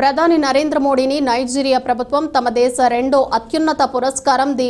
ప్రధాని నరేంద్ర మోడీని నైజీరియా ప్రభుత్వం తమ దేశ రెండో అత్యున్నత పురస్కారం the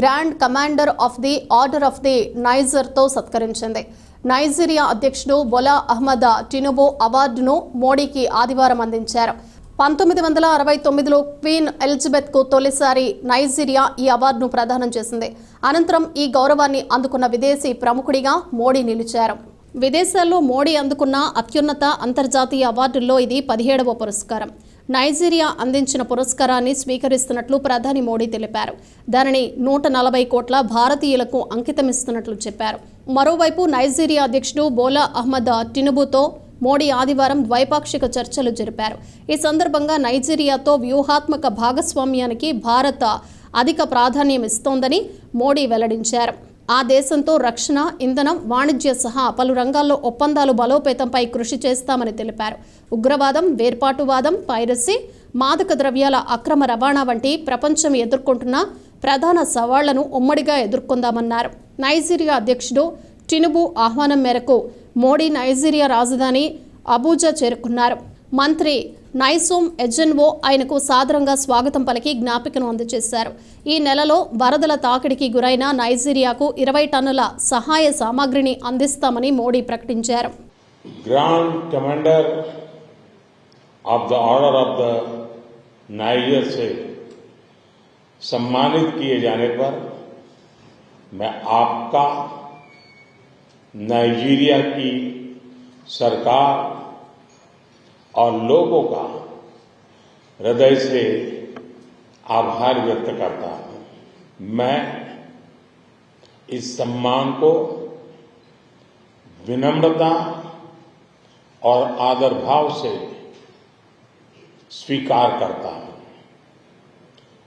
grand commander of the order of the నైజర్తో సత్కరించింది. నైజీరియా అధ్యక్షుడు బొలా అహ్మద్ టినుబు అవార్డును మోడీకి ఆదివారం అందించారు. పంతొమ్మిది వందల అరవై తొమ్మిదిలో క్వీన్ ఎలిజబెత్కు తొలిసారి నైజీరియా ఈ అవార్డును ప్రదానం చేసింది. అనంతరం ఈ గౌరవాన్ని అందుకున్న విదేశీ ప్రముఖుడిగా మోడీ నిలిచారు. విదేశాల్లో మోడీ అందుకున్న అత్యున్నత అంతర్జాతీయ అవార్డుల్లో ఇది పదిహేడవ పురస్కారం. నైజీరియా అందించిన పురస్కారాన్ని స్వీకరిస్తున్నట్లు ప్రధాని మోడీ తెలిపారు. దానిని నూట నలభై కోట్ల భారతీయులకు అంకితమిస్తున్నట్లు చెప్పారు. మరోవైపు నైజీరియా అధ్యక్షుడు బోలా అహ్మద్ టినుబుతో మోడీ ఆదివారం ద్వైపాక్షిక చర్చలు జరిపారు. ఈ సందర్భంగా నైజీరియాతో వ్యూహాత్మక భాగస్వామ్యానికి భారత అధిక ప్రాధాన్యం ఇస్తోందని మోడీ వెల్లడించారు. ఆ దేశంతో రక్షణ ఇంధనం వాణిజ్య సహా పలు రంగాల్లో ఒప్పందాలు బలోపేతంపై కృషి చేస్తామని తెలిపారు. ఉగ్రవాదం వేర్పాటువాదం పైరసీ మాదక ద్రవ్యాల అక్రమ రవాణా వంటి ప్రపంచం ఎదుర్కొంటున్న ప్రధాన సవాళ్ళను ఉమ్మడిగా ఎదుర్కొందామన్నారు. నైజీరియా అధ్యక్షుడు టినుబు ఆహ్వానం మేరకు మోడీ నైజీరియా రాజధాని అబూజా చేరుకున్నారు. మంత్రి నైసోమ్ ఎజెన్వో ఆయనకు సాదరంగా స్వాగతం పలికి జ్ఞాపికను అందజేశారు ఈ నెలలో వరదల తాకిడికి గురైన నైజీరియాకు ఇరవై టన్నుల సహాయ సామాగ్రిని అందిస్తామని మోడీ ప్రకటించారు grand commander of the order of the Niger से सम्मानित किए जाने पर मैं आपका नाइजीरिया की सरकार और लोगों का हृदय से आभार व्यक्त करता हूँ। मैं इस सम्मान को विनम्रता और आदर भाव से स्वीकार करता हूँ।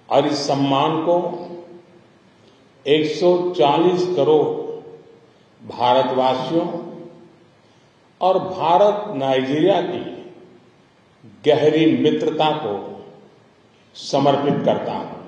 और इस सम्मान को 140 करोड़ भारतवासियों और भारत नाइजीरिया की गहरी मित्रता को समर्पित करता हूँ।